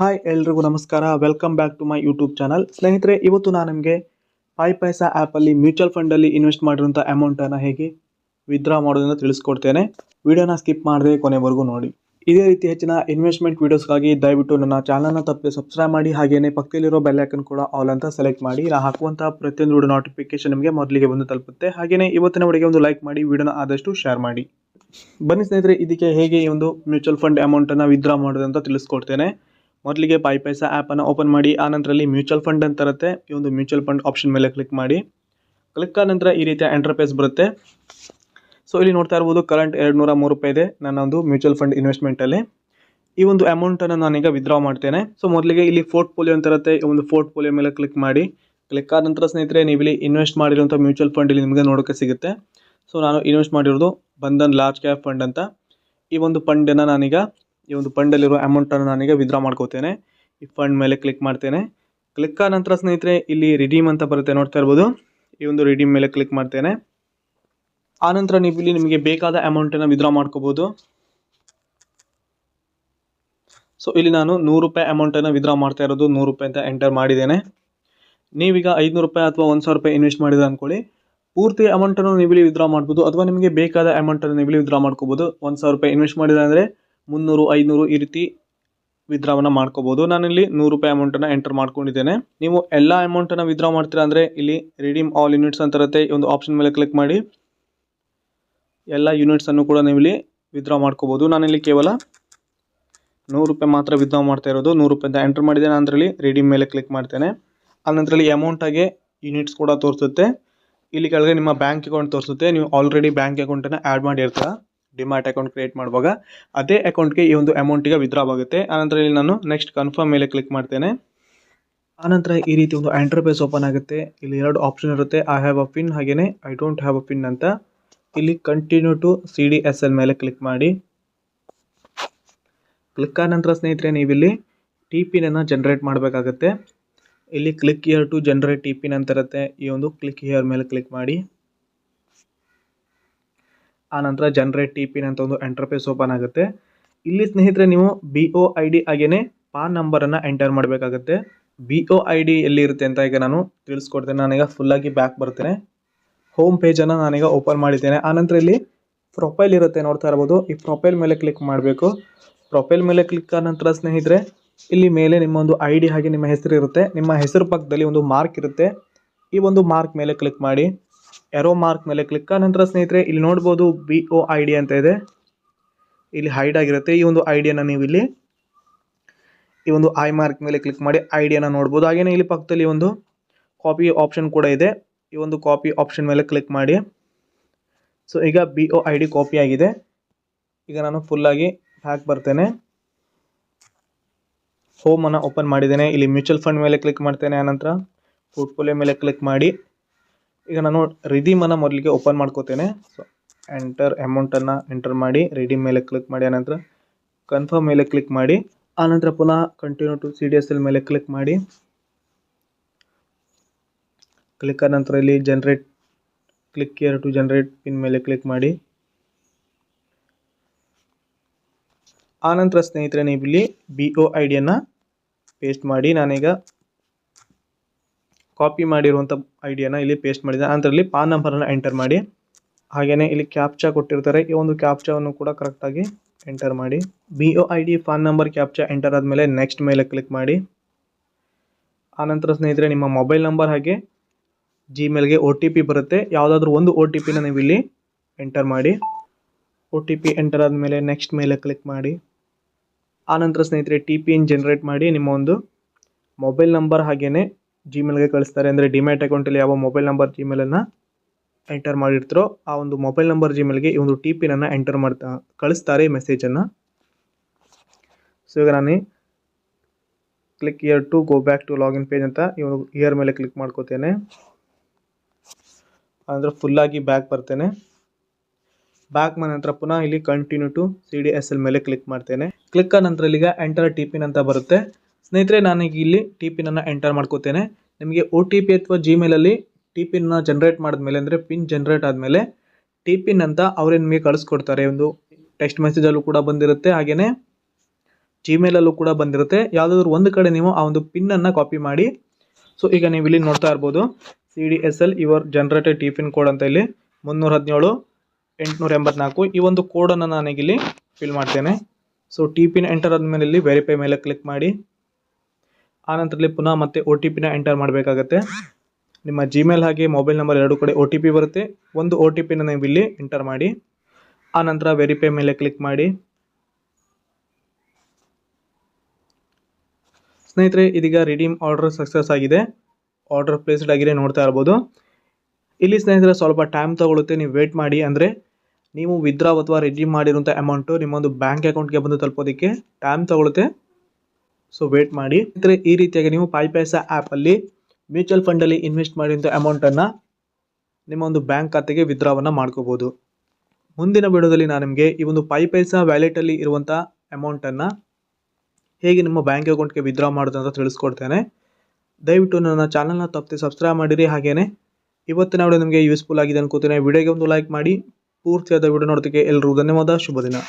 Hi ಎಲ್ರಿಗೂ ನಮಸ್ಕಾರ. Welcome back to my YouTube channel ಸ್ನೇಹಿತರೆ, ಇವತ್ತು ನಾನು ನಿಮಗೆ ಪೈ ಪೈಸಾ ಆ್ಯಪಲ್ಲಿ ಮ್ಯೂಚುವಲ್ ಫಂಡಲ್ಲಿ ಇನ್ವೆಸ್ಟ್ ಮಾಡಿರೋಂಥ ಅಮೌಂಟನ್ನು ಹೇಗೆ ವಿತ್ಡ್ರಾ ಮಾಡೋದನ್ನು ತಿಳಿಸ್ಕೊಡ್ತೇನೆ. ವಿಡಿಯೋನ ಸ್ಕಿಪ್ ಮಾಡದೆ ಕೊನೆವರೆಗೂ ನೋಡಿ. ಇದೇ ರೀತಿ ಹೆಚ್ಚಿನ ಇನ್ವೆಸ್ಟ್ಮೆಂಟ್ ವೀಡಿಯೋಸ್ಗಾಗಿ ದಯವಿಟ್ಟು ನನ್ನ ಚಾನಲ್ನ ತಪ್ಪದೆ ಸಬ್ಸ್ಕ್ರೈಬ್ ಮಾಡಿ ಹಾಗೆಯೇ ಪಕ್ಕದಲ್ಲಿರೋ ಬೆಲ್ಲೈಕನ್ ಕೂಡ ಆಲ್ ಅಂತ ಸೆಲೆಕ್ಟ್ ಮಾಡಿ ನಾನು ಹಾಕುವಂಥ ಪ್ರತಿಯೊಂದು ವಿಡಿಯೋ ನೋಟಿಫಿಕೇಶನ್ ನಿಮಗೆ ಮೊದಲಿಗೆ ಬಂದು ತಲುಪುತ್ತೆ. ಹಾಗೆಯೇ ಇವತ್ತಿನ ವಿಡಿಯೋಗೆ ಒಂದು ಲೈಕ್ ಮಾಡಿ, ವಿಡಿಯೋನ ಆದಷ್ಟು ಶೇರ್ ಮಾಡಿ. ಬನ್ನಿ ಸ್ನೇಹಿತರೆ, ಇದಕ್ಕೆ ಹೇಗೆ ಈ ಒಂದು ಮ್ಯೂಚುವಲ್ ಫಂಡ್ ಅಮೌಂಟನ್ನು ವಿತ್ಡ್ರಾ ಮಾಡೋದು ಅಂತ ತಿಳಿಸ್ಕೊಡ್ತೇನೆ. ಮೊದಲಿಗೆ ಪಾಯಿ ಪೈಸಾ ಆ್ಯಪನ್ನು ಓಪನ್ ಮಾಡಿ, ಆ ನಂತರಲ್ಲಿ ಮ್ಯೂಚುವಲ್ ಫಂಡ್ ಅಂತ ಇರುತ್ತೆ. ಈ ಒಂದು ಮ್ಯೂಚುವಲ್ ಫಂಡ್ ಆಪ್ಷನ್ ಮೇಲೆ ಕ್ಲಿಕ್ ಮಾಡಿ. ಕ್ಲಿಕ್ ಆದ ನಂತರ ಈ ರೀತಿಯ ಎಂಟರ್ಪ್ರೈಸ್ ಬರುತ್ತೆ. ಸೊ ಇಲ್ಲಿ ನೋಡ್ತಾ ಇರ್ಬೋದು ಕರೆಂಟ್ ಎರಡು ನೂರ ಮೂರು ರೂಪಾಯಿ ಇದೆ ನನ್ನ ಒಂದು ಮ್ಯೂಚುವಲ್ ಫಂಡ್ ಇನ್ವೆಸ್ಟ್ಮೆಂಟಲ್ಲಿ ಈ ಒಂದು ಅಮೌಂಟನ್ನು ನಾನೀಗ ವಿತ್ಡ್ರಾ ಮಾಡ್ತೇನೆ. ಸೊ ಮೊದಲಿಗೆ ಇಲ್ಲಿ ಪೋರ್ಟ್ಫೋಲಿಯೋ ಅಂತ ಇರುತ್ತೆ. ಈ ಒಂದು ಪೋರ್ಟ್ಫೋಲಿಯೋ ಮೇಲೆ ಕ್ಲಿಕ್ ಮಾಡಿ. ಕ್ಲಿಕ್ ಆದ ನಂತರ ಸ್ನೇಹಿತರೆ ನೀವಿಲ್ಲಿ ಇನ್ವೆಸ್ಟ್ ಮಾಡಿರುವಂಥ ಮ್ಯೂಚುವಲ್ ಫಂಡ್ ಇಲ್ಲಿ ನಿಮಗೆ ನೋಡೋಕ್ಕೆ ಸಿಗುತ್ತೆ. ಸೊ ನಾನು ಇನ್ವೆಸ್ಟ್ ಮಾಡಿರೋದು ಬಂಧನ್ ಲಾರ್ಜ್ ಕ್ಯಾಪ್ ಫಂಡ್ ಅಂತ. ಈ ಒಂದು ಫಂಡನ್ನು ನಾನೀಗ ಈ ಒಂದು ಫಂಡಲ್ಲಿರೋ ಅಮೌಂಟನ್ನು ನಾನೀಗ ವಿತ್ಡ್ರಾ ಮಾಡ್ಕೋತೇನೆ. ಈ ಫಂಡ್ ಮೇಲೆ ಕ್ಲಿಕ್ ಮಾಡ್ತೇನೆ. ಕ್ಲಿಕ್ ಆದ ನಂತರ ಸ್ನೇಹಿತರೆ, ಇಲ್ಲಿ ರಿಡೀಮ್ ಅಂತ ಬರುತ್ತೆ ನೋಡ್ತಾ ಇರ್ಬೋದು. ಈ ಒಂದು ರಿಡೀಮ್ ಮೇಲೆ ಕ್ಲಿಕ್ ಮಾಡ್ತೇನೆ. ಆನಂತರ ನೀವು ಇಲ್ಲಿ ನಿಮಗೆ ಬೇಕಾದ ಅಮೌಂಟನ್ನು ವಿತ್ಡ್ರಾ ಮಾಡ್ಕೋಬೋದು. ಸೊ ಇಲ್ಲಿ ನಾನು ನೂರು ರೂಪಾಯಿ ಅಮೌಂಟನ್ನು ವಿತ್ಡ್ರಾ ಮಾಡ್ತಾ ಇರೋದು ನೂರು ರೂಪಾಯಿ ಅಂತ ಎಂಟರ್ ಮಾಡಿದ್ದೇನೆ. ನೀವೀಗ ಐದುನೂರು ರೂಪಾಯಿ ಅಥವಾ ಒಂದು ಸಾವಿರ ರೂಪಾಯಿ ಇನ್ವೆಸ್ಟ್ ಮಾಡಿದ್ರೆ ಅಂದ್ಕೊಳ್ಳಿ ಪೂರ್ತಿ ಅಮೌಂಟನ್ನು ನೀವು ಇಲ್ಲಿ ವಿತ್ಡ್ರಾ ಮಾಡ್ಬೋದು. ಅಥವಾ ನಿಮಗೆ ಬೇಕಾದ ಅಮೌಂಟನ್ನು ನೀವು ಇಲ್ಲಿ ವಿತ್ಡ್ರಾ ಮಾಡ್ಕೋಬೋದು. ಒಂದು ಸಾವಿರ ರೂಪಾಯಿ ಇನ್ವೆಸ್ಟ್ ಮಾಡಿದ್ರೆ ಅಂದರೆ ಮುನ್ನೂರು, ಐನೂರು ಈ ರೀತಿ ವಿತ್ಡ್ರಾವನ್ನು ಮಾಡ್ಕೋಬೋದು. ನಾನಿಲ್ಲಿ ನೂರು ರೂಪಾಯಿ ಅಮೌಂಟನ್ನು ಎಂಟರ್ ಮಾಡ್ಕೊಂಡಿದ್ದೇನೆ. ನೀವು ಎಲ್ಲ ಅಮೌಂಟನ್ನು ವಿದ್ರಾ ಮಾಡ್ತೀರಾ ಅಂದರೆ ಇಲ್ಲಿ ರಿಡೀಮ್ ಆಲ್ ಯೂನಿಟ್ಸ್ ಅಂತ ಇರುತ್ತೆ. ಒಂದು ಆಪ್ಷನ್ ಮೇಲೆ ಕ್ಲಿಕ್ ಮಾಡಿ. ಎಲ್ಲ ಯೂನಿಟ್ಸನ್ನು ಕೂಡ ನೀವು ಇಲ್ಲಿ ವಿತ್ಡ್ರಾ ಮಾಡ್ಕೋಬೋದು. ನಾನಿಲ್ಲಿ ಕೇವಲ ನೂರು ರೂಪಾಯಿ ಮಾತ್ರ ವಿದ್ರಾ ಮಾಡ್ತಾ ಇರೋದು. ನೂರು ರೂಪಾಯಿ ಅಂತ ಎಂಟರ್ ನಾನು ಅದರಲ್ಲಿ ರಿಡೀಮ್ ಮೇಲೆ ಕ್ಲಿಕ್ ಮಾಡ್ತೇನೆ. ಆನಂತರಲ್ಲಿ ಅಮೌಂಟಾಗೆ ಯೂನಿಟ್ಸ್ ಕೂಡ ತೋರಿಸುತ್ತೆ. ಇಲ್ಲಿ ಕೆಳಗೆ ನಿಮ್ಮ ಬ್ಯಾಂಕ್ ಅಕೌಂಟ್ ತೋರಿಸುತ್ತೆ. ನೀವು ಆಲ್ರೆಡಿ ಬ್ಯಾಂಕ್ ಅಕೌಂಟನ್ನು ಆ್ಯಡ್ ಮಾಡಿರ್ತೀರ. ಡಿಮ್ಯಾಟ್ ಅಕೌಂಟ್ ಕ್ರಿಯೇಟ್ ಮಾಡುವಾಗ ಅದೇ ಅಕೌಂಟ್ಗೆ ಈ ಒಂದು ಅಮೌಂಟಿಗೆ ವಿತ್ಡ್ರಾ ಆಗುತ್ತೆ. ಆನಂತರ ಇಲ್ಲಿ ನಾನು ನೆಕ್ಸ್ಟ್ ಕನ್ಫರ್ಮ್ ಮೇಲೆ ಕ್ಲಿಕ್ ಮಾಡ್ತೇನೆ. ಆನಂತರ ಈ ರೀತಿ ಒಂದು ಎಂಟರ್ಪೇಸ್ ಓಪನ್ ಆಗುತ್ತೆ. ಇಲ್ಲಿ ಎರಡು ಆಪ್ಷನ್ ಇರುತ್ತೆ. ಐ ಹ್ಯಾವ್ ಅ ಪಿನ್ ಹಾಗೆಯೇ I don't have a pin ಅಂತ. ಇಲ್ಲಿ continue to C D S L ಮೇಲೆ ಕ್ಲಿಕ್ ಮಾಡಿ. ಕ್ಲಿಕ್ ಆದ ನಂತರ ಸ್ನೇಹಿತರೆ ನೀವಿಲ್ಲಿ ಟಿ ಪಿನನ್ನು ಜನ್ರೇಟ್ ಮಾಡಬೇಕಾಗತ್ತೆ. ಇಲ್ಲಿ click here to generate T pin ಅಂತ ಇರುತ್ತೆ ಈ ಒಂದು ಕ್ಲಿಕ್ ಇಯರ್ ಮೇಲೆ ಕ್ಲಿಕ್ ಮಾಡಿ. ಆ ನಂತರ ಜನ್ರೇಟ್ ಟಿ ಪಿನ್ ಅಂತ ಒಂದು ಎಂಟರ್ಪೇಸ್ ಓಪನ್ ಆಗುತ್ತೆ. ಇಲ್ಲಿ ಸ್ನೇಹಿತರೆ ನೀವು ಬಿ ಒ ಐ ಡಿ ಹಾಗೇನೆ ಪಾನ್ ನಂಬರನ್ನು ಎಂಟರ್ ಮಾಡಬೇಕಾಗುತ್ತೆ. ಬಿ ಒ ಐ ಡಿ ಎಲ್ಲಿ ಇರುತ್ತೆ ಅಂತ ಈಗ ನಾನು ತಿಳಿಸ್ಕೊಡ್ತೇನೆ. ನಾನೀಗ ಫುಲ್ಲಾಗಿ ಬ್ಯಾಕ್ ಬರ್ತೇನೆ. ಹೋಮ್ ಪೇಜನ್ನು ನಾನೀಗ ಓಪನ್ ಮಾಡಿದ್ದೇನೆ. ಆನಂತರ ಇಲ್ಲಿ ಪ್ರೊಫೈಲ್ ಇರುತ್ತೆ ನೋಡ್ತಾ ಇರ್ಬೋದು. ಈ ಪ್ರೊಫೈಲ್ ಮೇಲೆ ಕ್ಲಿಕ್ ಮಾಡಬೇಕು. ಪ್ರೊಫೈಲ್ ಮೇಲೆ ಕ್ಲಿಕ್ ಆದ ನಂತರ ಸ್ನೇಹಿತರೆ, ಇಲ್ಲಿ ಮೇಲೆ ನಿಮ್ಮ ಒಂದು ಐ ಡಿ ಹಾಗೆ ನಿಮ್ಮ ಹೆಸರು ಇರುತ್ತೆ. ನಿಮ್ಮ ಹೆಸರು ಪಕ್ಕದಲ್ಲಿ ಒಂದು ಮಾರ್ಕ್ ಇರುತ್ತೆ. ಈ ಒಂದು ಮಾರ್ಕ್ ಮೇಲೆ ಕ್ಲಿಕ್ ಮಾಡಿ. ಎರೋ ಮಾರ್ಕ್ ಮೇಲೆ ಕ್ಲಿಕ್ ಆದ ನಂತರ ಸ್ನೇಹಿತರೆ, ಇಲ್ಲಿ ನೋಡ್ಬೋದು ಬಿ ಒ ಐ ಡಿ ಅಂತ ಇದೆ. ಇಲ್ಲಿ ಹೈಡ್ ಆಗಿರುತ್ತೆ. ಈ ಒಂದು ಐ ಡಿಯನ್ನು ನೀವು ಇಲ್ಲಿ ಈ ಒಂದು ಐ ಮಾರ್ಕ್ ಮೇಲೆ ಕ್ಲಿಕ್ ಮಾಡಿ ಐ ನೋಡ್ಬೋದು. ಹಾಗೆಯೇ ಇಲ್ಲಿ ಪಕ್ಕದಲ್ಲಿ ಒಂದು ಕಾಪಿ ಆಪ್ಷನ್ ಕೂಡ ಇದೆ. ಈ ಒಂದು ಕಾಪಿ ಆಪ್ಷನ್ ಮೇಲೆ ಕ್ಲಿಕ್ ಮಾಡಿ. ಸೊ ಈಗ B O I D copy ಆಗಿದೆ. ಈಗ ನಾನು ಫುಲ್ಲಾಗಿ ಬ್ಯಾಕ್ ಬರ್ತೇನೆ. ಹೋಮನ್ನು ಓಪನ್ ಮಾಡಿದ್ದೇನೆ. ಇಲ್ಲಿ ಮ್ಯೂಚುವಲ್ ಫಂಡ್ ಮೇಲೆ ಕ್ಲಿಕ್ ಮಾಡ್ತೇನೆ. ಆನಂತರ ಪೋರ್ಟ್ಫೋಲಿಯೋ ಮೇಲೆ ಕ್ಲಿಕ್ ಮಾಡಿ. ಈಗ ನಾನು ರಿಡೀಮನ್ನು ಮೊದಲಿಗೆ ಓಪನ್ ಮಾಡ್ಕೋತೇನೆ. ಸೊ ಎಂಟರ್ ಅಮೌಂಟನ್ನು ಎಂಟರ್ ಮಾಡಿ ರಿಡೀಮ್ ಮೇಲೆ ಕ್ಲಿಕ್ ಮಾಡಿ, ಆನಂತರ ಕನ್ಫರ್ಮ್ ಮೇಲೆ ಕ್ಲಿಕ್ ಮಾಡಿ, ಆನಂತರ ಪುನಃ continue to C D S L ಮೇಲೆ ಕ್ಲಿಕ್ ಮಾಡಿ. ಕ್ಲಿಕ್ ಆದ ನಂತರ ಇಲ್ಲಿ generate click here to generate pin ಮೇಲೆ ಕ್ಲಿಕ್ ಮಾಡಿ. ಆನಂತರ ಸ್ನೇಹಿತರೆ ನೀವು ಇಲ್ಲಿ ಬಿ ಒ ಐ ಡಿಯನ್ನು ಪೇಸ್ಟ್ ಮಾಡಿ. ನಾನೀಗ ಕಾಪಿ ಮಾಡಿರುವಂಥ ಐಡಿಯಾನ ಇಲ್ಲಿ ಪೇಸ್ಟ್ ಮಾಡಿದೆ. ಅದರಲ್ಲಿ ಪಾನ್ ನಂಬರನ್ನು ಎಂಟರ್ ಮಾಡಿ. ಹಾಗೆಯೇ ಇಲ್ಲಿ ಕ್ಯಾಪ್ಚಾ ಕೊಟ್ಟಿರ್ತಾರೆ. ಈ ಒಂದು ಕ್ಯಾಪ್ಚಾವನ್ನು ಕೂಡ ಕರೆಕ್ಟಾಗಿ ಎಂಟರ್ ಮಾಡಿ. B O I D phone number captcha enter ಆದಮೇಲೆ ನೆಕ್ಸ್ಟ್ ಮೇಲೆ ಕ್ಲಿಕ್ ಮಾಡಿ. ಆನಂತರ ಸ್ನೇಹಿತರೆ, ನಿಮ್ಮ ಮೊಬೈಲ್ ನಂಬರ್ ಹಾಗೆ ಜಿಮೇಲ್ಗೆ ಒ ಟಿ ಪಿ ಬರುತ್ತೆ. ಯಾವುದಾದ್ರೂ ಒಂದು ಒ ಟಿ ಪಿನ ನೀವು ಇಲ್ಲಿ ಎಂಟರ್ ಮಾಡಿ. ಒ ಟಿ ಪಿ ಎಂಟರ್ ಆದಮೇಲೆ ನೆಕ್ಸ್ಟ್ ಮೇಲೆ ಕ್ಲಿಕ್ ಮಾಡಿ. ಆನಂತರ ಸ್ನೇಹಿತರೆ ಟಿ ಪಿಯನ್ನು ಜನ್ರೇಟ್ ಮಾಡಿ. ನಿಮ್ಮ ಒಂದು ಮೊಬೈಲ್ ನಂಬರ್ ಹಾಗೆಯೇ ಜಿಮೇಲ್ಗೆ ಕಳಿಸ್ತಾರೆ. ಅಂದರೆ ಡಿಮ್ಯಾಟ್ ಅಕೌಂಟಲ್ಲಿ ಯಾವ ಮೊಬೈಲ್ ನಂಬರ್ ಜಿಮೇಲನ್ನು ಎಂಟರ್ ಮಾಡಿರ್ತಾರೋ, ಆ ಒಂದು ಮೊಬೈಲ್ ನಂಬರ್ ಜಿಮೇಲ್ಗೆ ಈ ಒಂದು ಟಿ ಪಿನನ್ನು ಎಂಟರ್ ಮಾಡ್ತಾ, ಕಳಿಸ್ತಾರೆ ಈ ಮೆಸೇಜನ್ನು ಸೊ ಈಗ ನಾನು click here to go back to login page ಅಂತ ಈ ಒಂದು ಇಯರ್ ಮೇಲೆ ಕ್ಲಿಕ್ ಮಾಡ್ಕೋತೇನೆ. ಅಂದರೆ ಫುಲ್ಲಾಗಿ ಬ್ಯಾಕ್ ಬರ್ತೇನೆ. ಬ್ಯಾಕ್ ಬಂದ ನಂತರ ಪುನಃ ಇಲ್ಲಿ continue to C D S L ಮೇಲೆ ಕ್ಲಿಕ್ ಮಾಡ್ತೇನೆ. ಕ್ಲಿಕ್ ಆದ ನಂತರ ಈಗ ಎಂಟರ್ ಟಿ ಪಿನ್ ಅಂತ ಬರುತ್ತೆ. ಸ್ನೇಹಿತರೆ, ನಾನೀಗ ಇಲ್ಲಿ ಟಿ ಪಿನನ್ನು ಎಂಟರ್ ಮಾಡ್ಕೋತೇನೆ. ನಿಮಗೆ ಒ ಟಿ ಪಿ ಅಥವಾ ಜಿಮೇಲಲ್ಲಿ ಟಿ ಪಿನ್ನ ಜನ್ರೇಟ್ ಮಾಡಿದ್ಮೇಲೆ, ಅಂದರೆ ಪಿನ್ ಜನ್ರೇಟ್ ಆದಮೇಲೆ ಟಿ ಪಿನ್ ಅಂತ ಅವರೇ ನಿಮಗೆ ಕಳಿಸ್ಕೊಡ್ತಾರೆ. ಒಂದು ಟೆಕ್ಸ್ಟ್ ಮೆಸೇಜಲ್ಲೂ ಕೂಡ ಬಂದಿರುತ್ತೆ ಹಾಗೆಯೇ ಜಿಮೇಲಲ್ಲೂ ಕೂಡ ಬಂದಿರುತ್ತೆ. ಯಾವುದಾದ್ರು ಒಂದು ಕಡೆ ನೀವು ಆ ಒಂದು ಪಿನ್ನನ್ನು ಕಾಪಿ ಮಾಡಿ. ಸೊ ಈಗ ನೀವು ಇಲ್ಲಿ ನೋಡ್ತಾ ಇರ್ಬೋದು C D S L your generated T pin code ಅಂತ ಇಲ್ಲಿ ಮುನ್ನೂರ ಹದಿನೇಳು ಎಂಟುನೂರ ಎಂಬತ್ನಾಲ್ಕು ಈ ಒಂದು ಕೋಡನ್ನು ನಾನೀಗಿಲ್ಲಿ ಫಿಲ್ ಮಾಡ್ತೇನೆ. ಸೊ ಟಿ ಪಿನ್ ಎಂಟರ್ ಆದಮೇಲೆ ಇಲ್ಲಿ ವೆರಿಫೈ ಮೇಲೆ ಕ್ಲಿಕ್ ಮಾಡಿ. ಆನಂತರದಲ್ಲಿ ಪುನಃ ಮತ್ತೆ ಒ ಟಿ ಪಿನ ಎಂಟರ್ ಮಾಡಬೇಕಾಗತ್ತೆ. ನಿಮ್ಮ ಜಿಮೇಲ್ ಹಾಗೆ ಮೊಬೈಲ್ ನಂಬರ್ ಎರಡು ಕಡೆ ಒ ಟಿ ಪಿ ಬರುತ್ತೆ. ಒಂದು ಒ ಟಿ ಪಿನ ನೀವು ಇಲ್ಲಿ ಎಂಟರ್ ಮಾಡಿ. ಆನಂತರ ವೆರಿಫೈ ಮೇಲೆ ಕ್ಲಿಕ್ ಮಾಡಿ. ಸ್ನೇಹಿತರೆ, ಇದೀಗ ರಿಡೀಮ್ ಆರ್ಡರ್ ಸಕ್ಸಸ್ ಆಗಿದೆ. ಆರ್ಡರ್ ಪ್ಲೇಸ್ಡ್ ಆಗಿದೆ ನೋಡ್ತಾ ಇರ್ಬೋದು. ಇಲ್ಲಿ ಸ್ನೇಹಿತರೆ, ಸ್ವಲ್ಪ ಟೈಮ್ ತಗೊಳುತ್ತೆ. ನೀವು ವೇಟ್ ಮಾಡಿ ಅಂದರೆ ನೀವು ವಿದ್ರಾ ಅಥವಾ ರಿಡೀಮ್ ಮಾಡಿರುವಂಥ ಅಮೌಂಟು ನಿಮ್ಮೊಂದು ಬ್ಯಾಂಕ್ ಅಕೌಂಟ್ಗೆ ಬಂದು ತಲುಪೋದಕ್ಕೆ ಟೈಮ್ ತಗೊಳುತ್ತೆ. ಸೊ ವೇಟ್ ಮಾಡಿ. ಈ ರೀತಿಯಾಗಿ ನೀವು ಪೈ ಪೈಸಾ ಆ್ಯಪಲ್ಲಿ ಮ್ಯೂಚುವಲ್ ಫಂಡಲ್ಲಿ ಇನ್ವೆಸ್ಟ್ ಮಾಡಿದಂಥ ಅಮೌಂಟನ್ನು ನಿಮ್ಮ ಒಂದು ಬ್ಯಾಂಕ್ ಖಾತೆಗೆ ವಿದ್ರಾವನ್ನು ಮಾಡ್ಕೋಬೋದು. ಮುಂದಿನ ವಿಡಿಯೋದಲ್ಲಿ ನಾನು ನಿಮಗೆ ಈ ಒಂದು ಪೈ ಪೈಸಾ ವ್ಯಾಲೆಟಲ್ಲಿ ಇರುವಂಥ ಅಮೌಂಟನ್ನು ಹೇಗೆ ನಿಮ್ಮ ಬ್ಯಾಂಕ್ ಅಕೌಂಟ್ಗೆ ವಿದ್ರಾ ಮಾಡೋದು ಅಂತ ತಿಳಿಸ್ಕೊಡ್ತೇನೆ. ದಯವಿಟ್ಟು ನನ್ನ ಚಾನಲ್ನ ತಪ್ಪದೆ ಸಬ್ಸ್ಕ್ರೈಬ್ ಮಾಡಿರಿ. ಹಾಗೇನೆ ಇವತ್ತಿನ ವಿಡಿಯೋ ನಿಮಗೆ ಯೂಸ್ಫುಲ್ ಆಗಿದೆ ಅನ್ಕೋತೇನೆ. ವಿಡಿಯೋಗೆ ಒಂದು ಲೈಕ್ ಮಾಡಿ. ಪೂರ್ತಿಯಾದ ವಿಡಿಯೋ ನೋಡೋದಕ್ಕೆ ಎಲ್ಲರೂ ಧನ್ಯವಾದ. ಶುಭ ದಿನ.